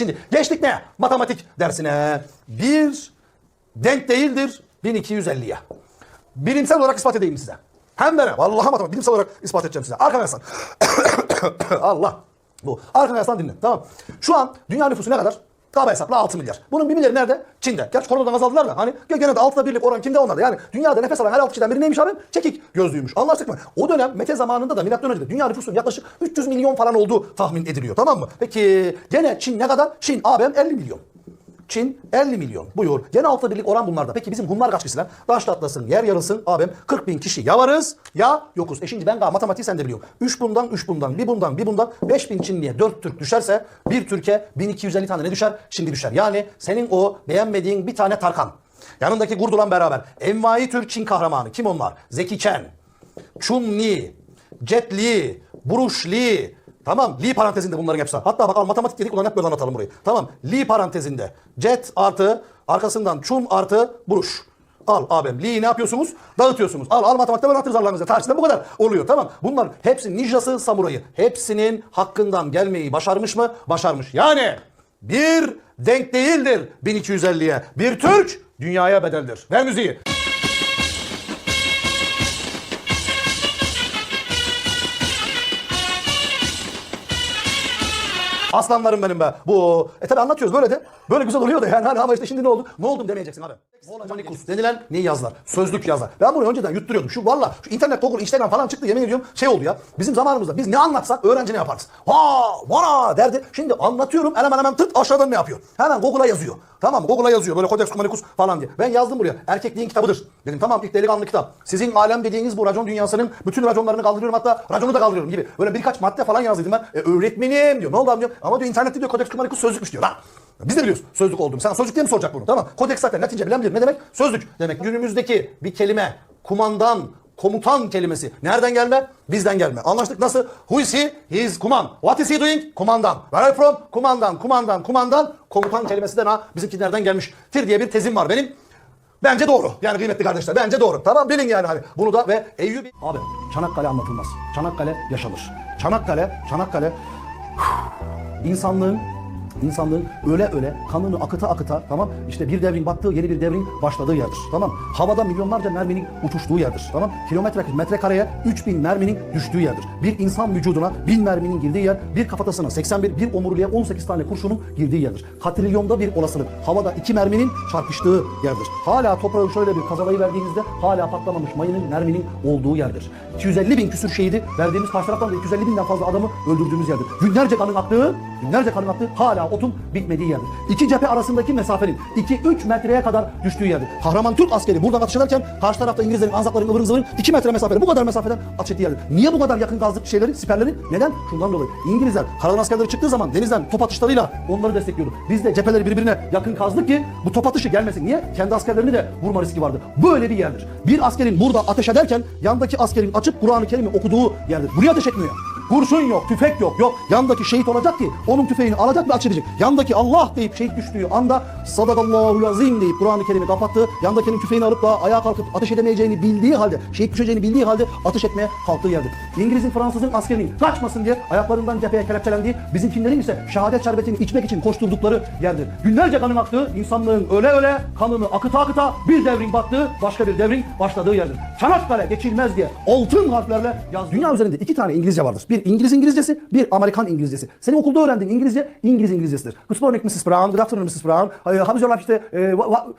Şimdi geçtik ne? Matematik dersine. Bir denk değildir 1250'ye. Bilimsel olarak ispat edeyim size. Hem de? Vallahi matematik bilimsel olarak ispat edeceğim size. Arkadaşlar. Allah. Bu. Arkadaşlar dinle. Tamam. Şu an dünya nüfusu ne kadar? Kaba hesapla 6 milyar. Bunun bir milyarı nerede? Çin'de. Gerçi koronadan azaldılar da. Hani gene de altıda birlik oran kimde onlarda. Yani dünyada nefes alan her 6 kişiden biri neymiş abi? Çekik gözlüymüş. Anlaştık mı? O dönem Mete zamanında da milattan önce de dünya nüfusunun yaklaşık 300 milyon falan olduğu tahmin ediliyor. Tamam mı? Peki gene Çin ne kadar? Çin ABM 50 milyon. Çin 50 milyon. Buyur. Gene altıda birlik oran bunlarda. Peki bizim Hunlar kaç kişi lan? Taş atlasın, yer yarılsın. Abim 40 bin kişi ya varız ya yokuz. E şimdi ben galiba matematiği sen de biliyorum. 3 bundan, 3 bundan, bir bundan, bir bundan 5 bin Çinliye 4 Türk düşerse bir Türkiye 1250 tane ne düşer? Şimdi düşer. Yani senin o beğenmediğin bir tane Tarkan. Yanındaki Gurdulan beraber. Envai Türk Çin kahramanı. Kim onlar? Zeki Chen. Chun Li, Jet Li, Bruce Lee, Tamam Li parantezinde bunların hepsi. Hatta bakalım matematik dedik ulan hep böyle anlatalım burayı. Tamam Li parantezinde Jet artı arkasından Chun artı Bruce. Al abim Li ne yapıyorsunuz? Dağıtıyorsunuz. Al al matematikte böyle anlatırız Allah'ınıza. Tarihte bu kadar oluyor tamam. Bunlar hepsi ninjası samurayı. Hepsinin hakkından gelmeyi başarmış mı? Başarmış. Yani bir denk değildir 1250'ye. Bir Türk dünyaya bedeldir. Ver müziği. Aslanlarım benim be. Bu. E tabi anlatıyoruz böyle de. Böyle güzel oluyor da yani hani ama işte şimdi ne oldu? Ne oldum demeyeceksin abi. Volcanikus denilen ne yazlar? Sözlük yazlar. Ben bunu önceden yutturuyordum. Şu valla şu internet, Google, Instagram falan çıktı yemin ediyorum şey oldu ya. Bizim zamanımızda biz ne anlatsak öğrenci ne yaparız? Ha, vana derdi. Şimdi anlatıyorum hemen hemen tırt aşağıdan ne yapıyor? Hemen Google'a yazıyor. Tamam? Google'a yazıyor böyle Codex Cumanicus falan diye. Ben yazdım buraya. Erkekliğin kitabıdır. Dedim tamam ilk delikanlı kitap. Sizin alem dediğiniz bu racon dünyasının bütün raconlarını kaldırıyorum hatta raconu da kaldırıyorum gibi. Böyle birkaç madde falan yazdıydım ben. E, öğretmenim diyor. Ne oldu abi diyor. Ama diyor internette diyor Codex Cumanicus sözlükmüş diyor. Lan. Biz de biliyoruz sözlük olduğumu. Sen sözlük diye mi soracak bunu? Tamam. Codex zaten Latince bilen bilir. Ne demek? Sözlük demek. Günümüzdeki bir kelime kumandan, komutan kelimesi nereden gelme? Bizden gelme. Anlaştık nasıl? Who is he? He is kuman. What is he doing? Kumandan. Where are from? Kumandan, kumandan, kumandan. Komutan kelimesi de ha bizimki nereden gelmiş? Tir diye bir tezim var benim. Bence doğru. Yani kıymetli kardeşler bence doğru. Tamam bilin yani hani bunu da ve Eyyubi. Abi Çanakkale anlatılmaz. Çanakkale yaşanır. Çanakkale, Çanakkale insanlığın insanlığın öle öle kanını akıta akıta tamam işte bir devrin battığı yeni bir devrin başladığı yerdir tamam. Havada milyonlarca merminin uçuştuğu yerdir tamam. Kilometre metrekareye 3000 merminin düştüğü yerdir. Bir insan vücuduna 1000 merminin girdiği yer bir kafatasına 81 bir omuriliğe 18 tane kurşunun girdiği yerdir. Katrilyonda bir olasılık havada iki merminin çarpıştığı yerdir. Hala toprağı şöyle bir kazalayı verdiğinizde hala patlamamış mayının merminin olduğu yerdir. 250 bin küsür şehidi verdiğimiz karşı taraftan da 250 binden fazla adamı öldürdüğümüz yerdir. Günlerce kanın aktığı Binlerce kanın aktığı hala otun bitmediği yerdir. İki cephe arasındaki mesafenin 2-3 metreye kadar düştüğü yerdir. Kahraman Türk askeri buradan atış ederken karşı tarafta İngilizlerin, Anzakların, ıvırın zıvırın 2 metre mesafede bu kadar mesafeden atış ettiği yerdir. Niye bu kadar yakın gazlık şeyleri, siperleri? Neden? Şundan dolayı. İngilizler karadan askerleri çıktığı zaman denizden top atışlarıyla onları destekliyordu. Biz de cepheleri birbirine yakın kazdık ki bu top atışı gelmesin. Niye? Kendi askerlerini de vurma riski vardı. Böyle bir yerdir. Bir askerin burada ateş ederken yandaki askerin açıp Kur'an-ı Kerim'i okuduğu yerdir. Buraya ateş etmiyor. Kurşun yok, tüfek yok, yok. Yandaki şehit olacak ki onun tüfeğini alacak ve edecek. Yandaki Allah deyip şehit düştüğü anda sadakallahu azim deyip Kur'an-ı Kerim'i kapattığı, yandakinin tüfeğini alıp da ayağa kalkıp ateş edemeyeceğini bildiği halde, şehit düşeceğini bildiği halde ateş etmeye kalktığı yerdir. İngiliz'in, Fransız'ın askerinin kaçmasın diye ayaklarından cepheye kelepçelendiği, bizimkinlerin ise şehadet şerbetini içmek için koşturdukları yerdir. Günlerce kanın aktığı, insanlığın öle öle kanını akıta akıta bir devrin battığı, başka bir devrin başladığı yerdir. Çanakkale geçilmez diye altın harflerle yaz. Dünya üzerinde iki tane İngilizce vardır. Bir İngiliz İngilizcesi, bir Amerikan İngilizcesi. Senin okulda öğrendiğin İngilizce, İngiliz İngilizcesidir. Good morning Mrs. Brown, good afternoon Mrs. Brown. How is your life işte, e,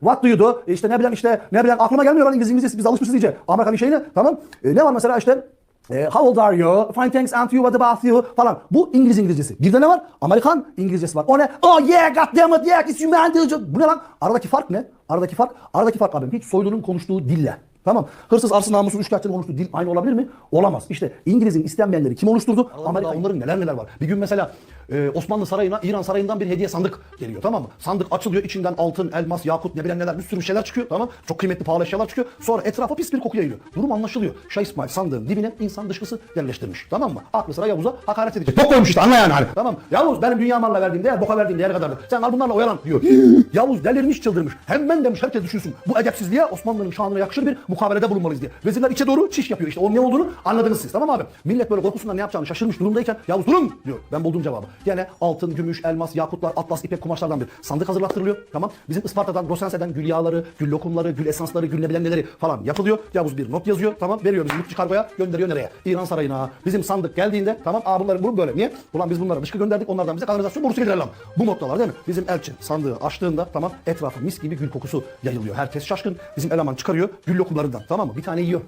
what, do you do? İşte ne bileyim işte, ne bileyim aklıma gelmiyor lan İngiliz İngilizcesi. Biz alışmışız iyice. Amerikan şeyine, tamam. E, ne var mesela işte, e, how old are you? Fine thanks and you what about you? Falan. Bu İngiliz İngilizcesi. Bir de ne var? Amerikan İngilizcesi var. O ne? Oh yeah god damn it yeah it's human Bu ne lan? Aradaki fark ne? Aradaki fark? Aradaki fark abim hiç soylunun konuştuğu dille. Tamam. Hırsız, arsız, namussuz, üçkağıtçının konuştuğu dil aynı olabilir mi? Olamaz. İşte İngiliz'in istenmeyenleri kim oluşturdu? Amerika onların neler neler var. Bir gün mesela e, Osmanlı Sarayı'na İran Sarayı'ndan bir hediye sandık geliyor tamam mı? Sandık açılıyor içinden altın, elmas, yakut ne bilen neler bir sürü şeyler çıkıyor tamam Çok kıymetli pahalı eşyalar çıkıyor. Sonra etrafa pis bir koku yayılıyor. Durum anlaşılıyor. Şah İsmail sandığın dibine insan dışkısı yerleştirmiş. Tamam mı? Aklı sıra Yavuz'a hakaret edecek. Bok koymuş işte anla yani hani. Tamam. Yavuz benim dünya malına verdiğim değer boka verdiğim değer kadardır. Sen al bunlarla oyalan diyor. Yavuz delirmiş çıldırmış. Hemen demiş herkes düşünsün. Bu edepsizliğe Osmanlı'nın şanına yakışır bir mukabelede bulunmalıyız diye. Vezirler içe doğru çiş yapıyor. İşte onun ne olduğunu anladınız siz tamam abi? Millet böyle korkusundan ne yapacağını şaşırmış durumdayken Yavuz durun diyor. Ben buldum cevabı. Gene altın, gümüş, elmas, yakutlar, atlas, ipek kumaşlardan bir sandık hazırlattırılıyor. Tamam. Bizim Isparta'dan, Rosense'den gül yağları, gül lokumları, gül esansları, gül ne bileyim neleri falan yapılıyor. Yavuz bir not yazıyor. Tamam. Veriyor bizim dışı kargoya gönderiyor nereye? İran sarayına. Bizim sandık geldiğinde tamam. Aa bunları bu böyle. Niye? Ulan biz bunları dışkı gönderdik. Onlardan bize kanalizasyon borusu getirelim. Bu noktalar değil mi? Bizim elçi sandığı açtığında tamam etrafı mis gibi gül kokusu yayılıyor. Herkes şaşkın. Bizim eleman çıkarıyor gül lokumlarından. Tamam mı? Bir tane yiyor.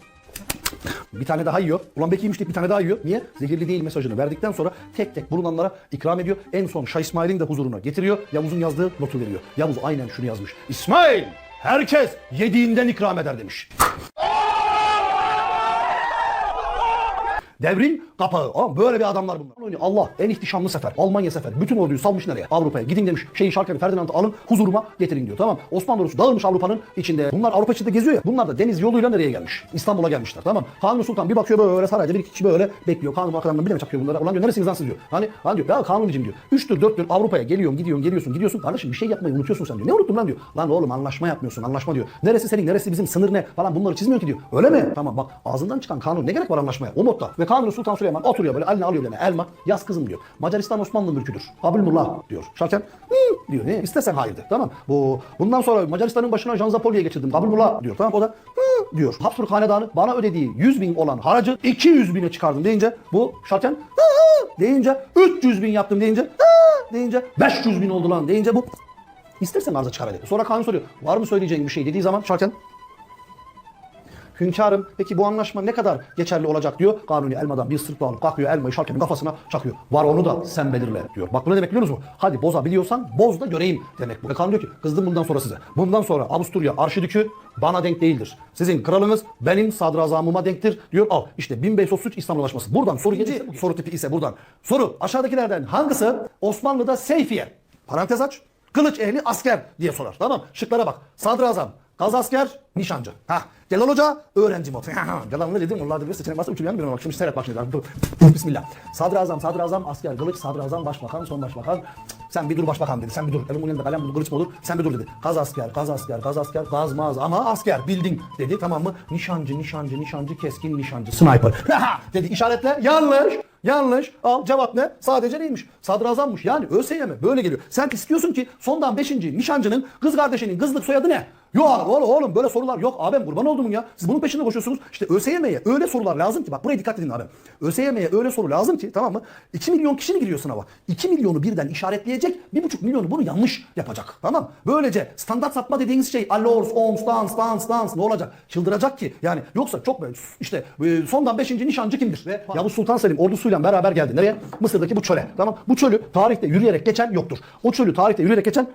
Bir tane daha yiyor. Ulan belki yemiş bir tane daha yiyor. Niye? Zehirli değil mesajını verdikten sonra tek tek bulunanlara ikram ediyor. En son Şah İsmail'in de huzuruna getiriyor. Yavuz'un yazdığı notu veriyor. Yavuz aynen şunu yazmış. İsmail herkes yediğinden ikram eder demiş. Devrin kapağı. Aa, böyle bir adamlar bunlar. Allah en ihtişamlı sefer. Almanya sefer. Bütün orduyu salmış nereye? Avrupa'ya. Gidin demiş. Şeyi Şarkeli Ferdinand'ı alın huzuruma getirin diyor. Tamam. Osmanlı ordusu dağılmış Avrupa'nın içinde. Bunlar Avrupa içinde geziyor ya. Bunlar da deniz yoluyla nereye gelmiş? İstanbul'a gelmişler. Tamam. Kanuni Sultan bir bakıyor böyle sarayda bir kişi böyle bekliyor. Kanuni arkadan bir mi çakıyor bunlara? Ulan diyor neresiniz lan siz diyor. Hani, hani diyor ya Kanuni'cim diyor. Üçtür dörttür Avrupa'ya geliyorum gidiyorsun geliyorsun gidiyorsun. Kardeşim bir şey yapmayı unutuyorsun sen diyor. Ne unuttun lan diyor. Lan oğlum anlaşma yapmıyorsun anlaşma diyor. Neresi senin neresi bizim sınır ne falan bunları çizmiyor ki diyor. Öyle mi? Tamam bak ağzından çıkan kanun ne gerek var anlaşmaya? O modda. Ve Kanuni Sultan Süleyman oturuyor böyle eline alıyor eline elma. Yaz kızım diyor. Macaristan Osmanlı mülküdür. Habibullah diyor. Şarken diyor. Ne? İstersen hayırdır. Tamam. Bu bundan sonra Macaristan'ın başına Jean Zapoli'ye geçirdim. Habibullah diyor. Tamam o da "Hı," diyor. Habsburg Hanedanı bana ödediği 100 bin olan haracı 200 bine çıkardım deyince bu şarken "Hı, hı" deyince 300 bin yaptım deyince "Hı" deyince 500 bin oldu lan deyince bu İstersen arıza çıkar dedi. Sonra kanun soruyor. Var mı söyleyeceğin bir şey dediği zaman şarken Hünkârım peki bu anlaşma ne kadar geçerli olacak diyor. Kanuni elmadan bir sırtla alıp kalkıyor elmayı şarkenin kafasına çakıyor. Var onu da sen belirle diyor. Bak bu ne demek biliyor musunuz? Hadi bozabiliyorsan boz da göreyim demek bu. Ve kanun diyor ki kızdım bundan sonra size. Bundan sonra Avusturya arşidükü bana denk değildir. Sizin kralınız benim sadrazamıma denktir diyor. Al işte 1533 İstanbul Anlaşması. Buradan soru gelirse soru tipi ise buradan. Soru aşağıdakilerden hangisi Osmanlı'da seyfiye? Parantez aç. Kılıç ehli asker diye sorar. Tamam Şıklara bak. Sadrazam, Gaz asker, nişancı. Ha, Celal Hoca, öğrenci modu. Celal ne dedim? Onlar da bir seçenek varsa üçünü yanmıyorum. Bak şimdi seyret bak şimdi. Bismillah. Sadrazam, sadrazam, asker, kılıç, sadrazam, başbakan, son başbakan. Sen bir dur başbakan dedi. Sen bir dur. Elimin elinde kalem bulur, kılıç mı olur? Sen bir dur dedi. Gaz asker, gaz asker, gaz asker, gaz maz ama asker bildin dedi. Tamam mı? Nişancı, nişancı, nişancı, keskin nişancı. Sniper. dedi işaretle. Yanlış. Yanlış. Al cevap ne? Sadece neymiş? Sadrazammış. Yani ÖSYM böyle geliyor. Sen istiyorsun ki sondan 5. nişancının kız kardeşinin kızlık soyadı ne? Yok oğlum, oğlum böyle sorular yok. Abim kurban oldum ya. Siz bunun peşinde koşuyorsunuz. İşte ÖSYM'ye öyle sorular lazım ki bak buraya dikkat edin abi. ÖSYM'ye öyle soru lazım ki tamam mı? 2 milyon kişi mi giriyor sınava? 2 milyonu birden işaretleyecek. 1,5 milyonu bunu yanlış yapacak. Tamam? Böylece standart sapma dediğiniz şey allors, ons, dans, dans, dans ne olacak? Çıldıracak ki. Yani yoksa çok böyle işte e, sondan 5. nişancı kimdir? Ve Yavuz Sultan Selim ordusuyla beraber geldi. Nereye? Mısır'daki bu çöle. Tamam? Bu çölü tarihte yürüyerek geçen yoktur. O çölü tarihte yürüyerek geçen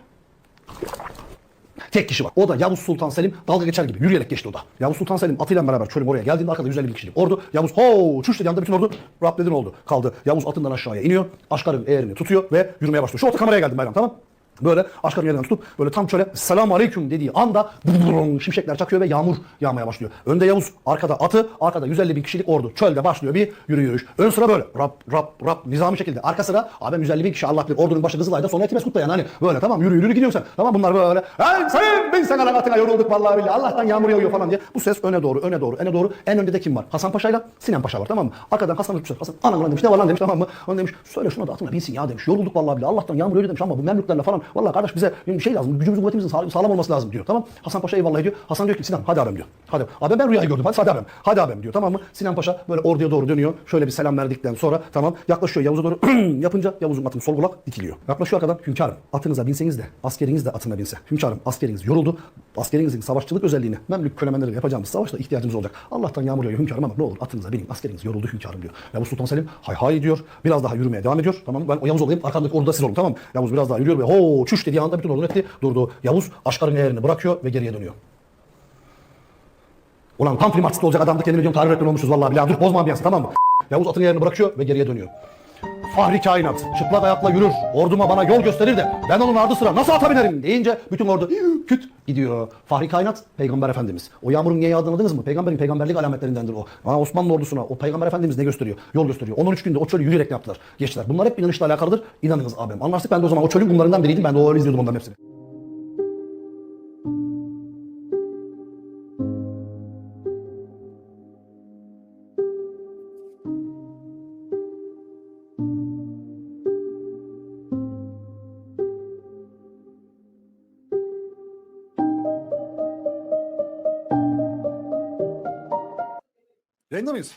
Tek kişi var. O da Yavuz Sultan Selim dalga geçer gibi yürüyerek geçti o da. Yavuz Sultan Selim atıyla beraber çölüm oraya geldiğinde arkada 150 bin kişilik ordu. Yavuz ho çüş dedi yanında bütün ordu Rabledin oldu. Kaldı. Yavuz atından aşağıya iniyor. Aşkarın eğerini tutuyor ve yürümeye başlıyor. Şu orta kameraya geldim Bayram tamam Böyle aşkarın yerinden tutup böyle tam çöle selamun aleyküm dediği anda şimşekler çakıyor ve yağmur yağmaya başlıyor. Önde Yavuz, arkada atı, arkada 150 bin kişilik ordu. Çölde başlıyor bir yürü yürüyüş. Ön sıra böyle rap rap rap nizami şekilde. Arka sıra abi 150 bin kişi Allah bilir ordunun başı Kızılay'da sonra Etimeskut'ta yani hani böyle tamam yürü yürü gidiyorsun sen. Tamam bunlar böyle hey sayın bin sene atına yorulduk vallahi billahi Allah'tan yağmur yağıyor falan diye. Bu ses öne doğru öne doğru öne doğru. En önde de kim var? Hasan Paşa ile Sinan Paşa var tamam mı? Arkadan Hasan Paşa Hasan anam lan demiş ne var lan demiş tamam mı? Onu demiş söyle şuna da atına binsin ya demiş. Yorulduk vallahi billahi Allah'tan yağmur yağıyor demiş ama bu Memlüklerle falan vallahi kardeş bize şey lazım. Gücümüzün kuvvetimizin sağlam, sağlam olması lazım diyor. Tamam. Hasan Paşa eyvallah diyor. Hasan diyor ki Sinan hadi abim diyor. Hadi. Abi ben rüyayı gördüm. Hadi, hadi abim. Hadi abim diyor. Tamam mı? Sinan Paşa böyle orduya doğru dönüyor. Şöyle bir selam verdikten sonra tamam. Yaklaşıyor Yavuz'a doğru yapınca Yavuz'un atını sol kulak dikiliyor. Yaklaşıyor arkadan hünkârım. Atınıza binseniz de askeriniz de atına binse. Hünkârım askeriniz yoruldu. Askerinizin savaşçılık özelliğini Memlük kölemenleriyle yapacağımız savaşta ihtiyacımız olacak. Allah'tan yağmur yağıyor hünkârım ama ne olur atınıza binin. Askeriniz yoruldu hünkârım diyor. Yavuz Sultan Selim hay hay diyor. Biraz daha yürümeye devam ediyor. Tamam? Ben o Yavuz olayım. Arkamdaki orduda siz olun. Tamam? Yavuz biraz daha yürüyor ve ho çüş dediği anda bütün ordu etti. Durdu. Yavuz Aşkar'ın eğerini bırakıyor ve geriye dönüyor. Ulan tam film artisti olacak adamdı kendini diyorum tarih öğretmeni olmuşuz vallahi billahi. Dur bozma ambiyansı tamam mı? Yavuz atın yerini bırakıyor ve geriye dönüyor. Fahri kainat çıplak ayakla yürür. Orduma bana yol gösterir de ben onun ardı sıra nasıl ata binerim deyince bütün ordu küt gidiyor. Fahri kainat peygamber efendimiz. O yağmurun niye yağdığını anladınız mı? Peygamberin peygamberlik alametlerindendir o. Aa, Osmanlı ordusuna o peygamber efendimiz ne gösteriyor? Yol gösteriyor. 13 günde o çölü yürüyerek yaptılar? Geçtiler. Bunlar hep inanışla alakalıdır. İnanınız abim. Anlaştık ben de o zaman o çölün bunlarından biriydim. Ben de o öyle izliyordum onların hepsini. Yayında mıyız?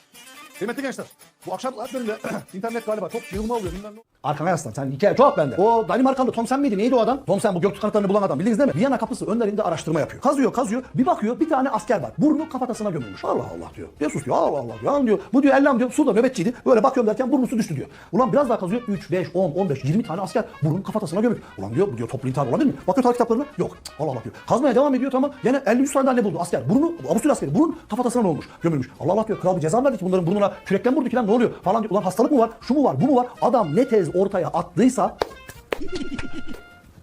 Kıymetli gençler. Bu akşam saatlerinde internet galiba çok yığılma oluyor. Bilmem ne. Arkana yaslan. Sen hikaye çok bende. O Danimarkalı Tom Sen miydi? Neydi o adam? Tom Sen bu Göktürk kanıtlarını bulan adam. Bildiniz değil mi? Viyana kapısı önlerinde araştırma yapıyor. Kazıyor kazıyor. Bir bakıyor bir tane asker var. Burnu kafatasına gömülmüş. Allah Allah diyor. Jesus diyor. Allah Allah diyor. Lan diyor. Bu diyor Ellam diyor. Suda nöbetçiydi. Böyle bakıyorum derken burnu su düştü diyor. Ulan biraz daha kazıyor. 3, 5, 10, 15, 20 tane asker burnun kafatasına gömülmüş. Ulan diyor bu diyor toplu intihar olabilir mi? Bakıyor tarih kitaplarına. Yok. Allah Allah diyor. Kazmaya devam ediyor tamam. Yine 50-100 tane daha ne buldu asker? Burnu, Avusturya askeri. Burun kafatasına ne olmuş? Gömülmüş. Allah Allah diyor. Kral bir ceza verdi ki bunların burnuna kürekten vurdu ki lan ne oluyor? Falan diyor. Ulan hastalık mı var? Şu mu var? Bu mu var? Adam ne tez ortaya attıysa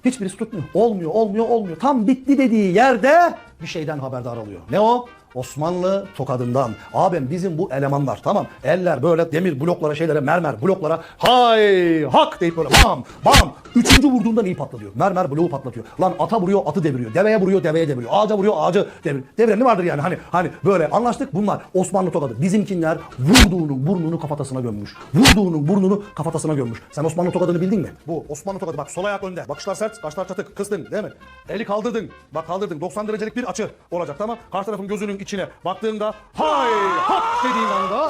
Hiçbirisi tutmuyor. Olmuyor, olmuyor, olmuyor. Tam bitti dediği yerde bir şeyden haberdar oluyor. Ne o? Osmanlı tokadından. Abim bizim bu elemanlar tamam. Eller böyle demir bloklara şeylere mermer bloklara hay hak deyip böyle bam bam. Üçüncü vurduğunda neyi patlatıyor? Mermer bloğu patlatıyor. Lan ata vuruyor atı deviriyor. Deveye vuruyor deveye deviriyor. Ağaca vuruyor ağacı deviriyor. Deviren ne vardır yani hani hani böyle anlaştık bunlar Osmanlı tokadı. Bizimkinler vurduğunun burnunu kafatasına gömmüş. Vurduğunun burnunu kafatasına gömmüş. Sen Osmanlı tokadını bildin mi? Bu Osmanlı tokadı bak sol ayak önde. Bakışlar sert, kaşlar çatık. Kıstın değil mi? Eli kaldırdın. Bak kaldırdın. 90 derecelik bir açı olacak tamam. Karşı tarafın gözünün içine baktığında hay hak dediğin anda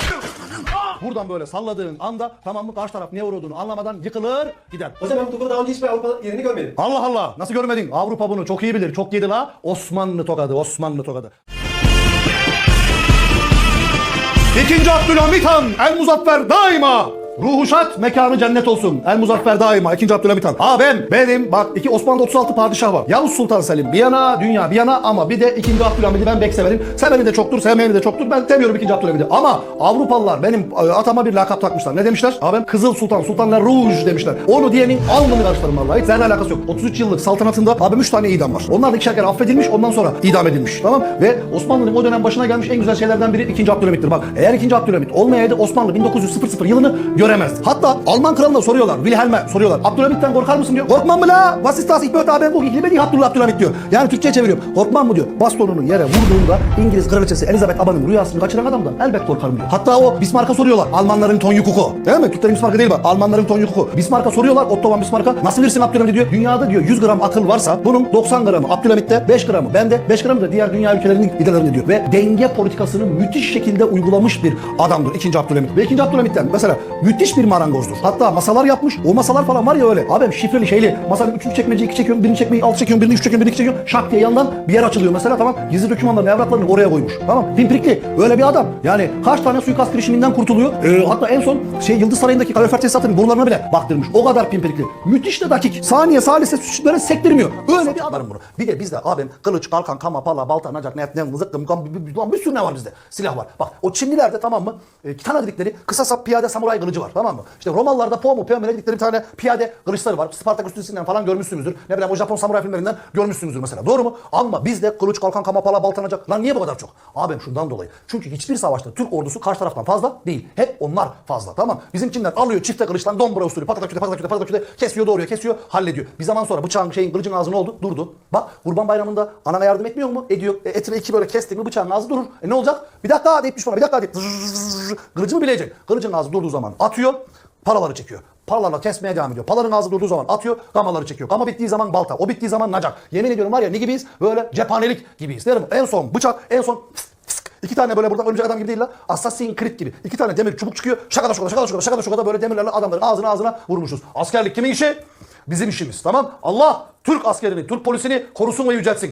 buradan böyle salladığın anda tamam mı karşı taraf ne vurduğunu anlamadan yıkılır gider. Hocam ben bu topu daha önce hiçbir Avrupa yerini görmedim. Allah Allah nasıl görmedin? Avrupa bunu çok iyi bilir. Çok yedi la. Osmanlı tokadı. Osmanlı tokadı. İkinci Abdülhamit Han. El Muzaffer daima. Ruhu şad, mekanı cennet olsun. El Muzaffer daima. İkinci Abdülhamit Han. Abim benim bak iki Osmanlı'da 36 padişah var. Yavuz Sultan Selim bir yana, dünya bir yana ama bir de ikinci Abdülhamit'i ben pek severim. Seveni de çoktur, sevmeyeni de çoktur. Ben seviyorum ikinci Abdülhamit'i. Ama Avrupalılar benim e, atama bir lakap takmışlar. Ne demişler? Abim Kızıl Sultan, Sultanlar Rouge demişler. Onu diyenin alnını karıştırırım vallahi. Hiç seninle alakası yok. 33 yıllık saltanatında abim 3 tane idam var. Onlar da ikişer kere affedilmiş ondan sonra idam edilmiş. Tamam Ve Osmanlı'nın o dönem başına gelmiş en güzel şeylerden biri 2. Abdülhamit'tir. Bak eğer 2. Abdülhamit olmayaydı Osmanlı 1900 yılını göremezdi. Hatta Alman kralına soruyorlar. Wilhelm'e soruyorlar. Abdülhamit'ten korkar mısın diyor. Korkmam mı la? Was ist das? Ich möchte haben bu ilgili Abdullah Abdülhamit diyor. Yani Türkçe'ye çeviriyorum. Korkmam mı diyor. Bastonunu yere vurduğunda İngiliz kraliçesi Elizabeth Aban'ın rüyasını kaçıran adamdan elbet korkarım diyor. Hatta o Bismarck'a soruyorlar. Almanların ton yukuku. Değil mi? Türklerin Bismarck'a değil bak. Almanların ton yukuku. Bismarck'a soruyorlar. Otto von Bismarck'a nasıl verirsin Abdülhamit diyor. Dünyada diyor 100 gram akıl varsa bunun 90 gramı Abdülhamit'te 5 gramı bende 5 gramı da diğer dünya ülkelerinin liderlerinde diyor. Ve denge politikasını müthiş şekilde uygulamış bir adamdır 2. Abdülhamit. Ve 2. Abdülhamit'ten mesela müthiş bir marangozdur. Hatta masalar yapmış. O masalar falan var ya öyle. Abi şifreli şeyli. Masanın üçüncü çekmeceyi iki çekiyorum, birini çekmeyi altı çekiyorum, birini üç çekiyorum, birini iki çekiyorum. Şak diye yandan bir yer açılıyor mesela tamam. Gizli dokümanların, evraklarını oraya koymuş. Tamam. Pimpirikli. Öyle bir adam. Yani kaç tane suikast girişiminden kurtuluyor. Ee, hatta en son şey Yıldız Sarayı'ndaki kalorifer tesisatının borularına bile baktırmış. O kadar pimpirikli. Müthiş de dakik. Saniye salise sütleri sektirmiyor. Öyle bir adam bunu. Bir de bizde abim kılıç, kalkan, kama, pala, balta, nacak, net, ne, mızık, mıkam, bir, bir, bir, bir sürü ne var bizde. Silah var. Bak o Çinlilerde tamam mı? E, kitana dedikleri kısa sap piyade samuray kılıcı var. Tamam mı? İşte Romalılarda Pomu, Piyamene dedikleri bir tane piyade kılıçları var. Spartaküs dizisinden falan görmüşsünüzdür. Ne bileyim o Japon samuray filmlerinden görmüşsünüzdür mesela. Doğru mu? Ama bizde kılıç, kalkan, kama, pala, balta, nacak. Lan niye bu kadar çok? Abim şundan dolayı. Çünkü hiçbir savaşta Türk ordusu karşı taraftan fazla değil. Hep onlar fazla. Tamam. Bizimkiler alıyor çifte kılıçtan dombra usulü patatak küte patatak küte patatak küte kesiyor doğruyor kesiyor hallediyor. Bir zaman sonra bıçağın şeyin kılıcın ağzı ne oldu? Durdu. Bak kurban bayramında anana yardım etmiyor mu? Ediyor. E, etine iki böyle kestik mi bıçağın ağzı durur. E ne olacak? Bir dakika deyip düşmana bir dakika deyip zzzz, kılıcını bilecek. Kılıcın ağzı durduğu zaman atıyor paraları çekiyor. Paralarla kesmeye devam ediyor. Paların ağzı durduğu zaman atıyor, gamaları çekiyor. Gama bittiği zaman balta, o bittiği zaman nacak. Yemin ediyorum var ya ne gibiyiz? Böyle cephanelik gibiyiz. Derim en son bıçak, en son. İki tane böyle buradan örümcek adam gibi değil la. Assassin's Creed gibi. İki tane demir çubuk çıkıyor. Şakada şokada şakada şokada şakada şokada böyle demirlerle adamların ağzına ağzına vurmuşuz. Askerlik kimin işi? Bizim işimiz tamam. Allah Türk askerini, Türk polisini korusun ve yüceltsin.